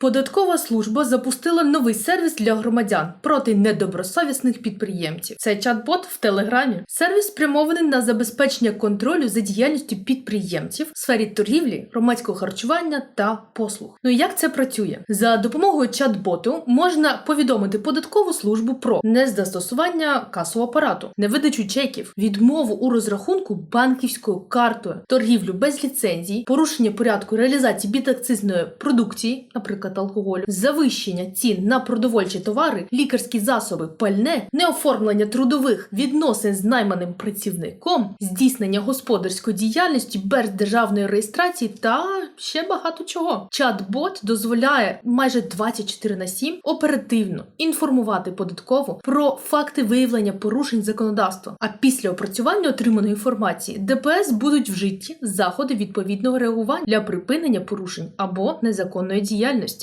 Податкова служба запустила новий сервіс для громадян проти недобросовісних підприємців. Це чат-бот в Телеграмі. Сервіс спрямований на забезпечення контролю за діяльністю підприємців в сфері торгівлі, громадського харчування та послуг. Ну і як це працює? За допомогою чат-боту можна повідомити податкову службу про незастосування касового апарату, невидачу чеків, відмову у розрахунку банківською картою, торгівлю без ліцензій, порушення порядку реалізації підакцизної продукції, наприклад, алкоголю, завищення цін на продовольчі товари, лікарські засоби, пальне, неоформлення трудових відносин з найманим працівником, здійснення господарської діяльності без державної реєстрації та ще багато чого. Чат-бот дозволяє майже 24 на 7 оперативно інформувати податково про факти виявлення порушень законодавства. А після опрацювання отриманої інформації ДПС будуть вжиті заходи відповідного реагування для припинення порушень або незаконної діяльності.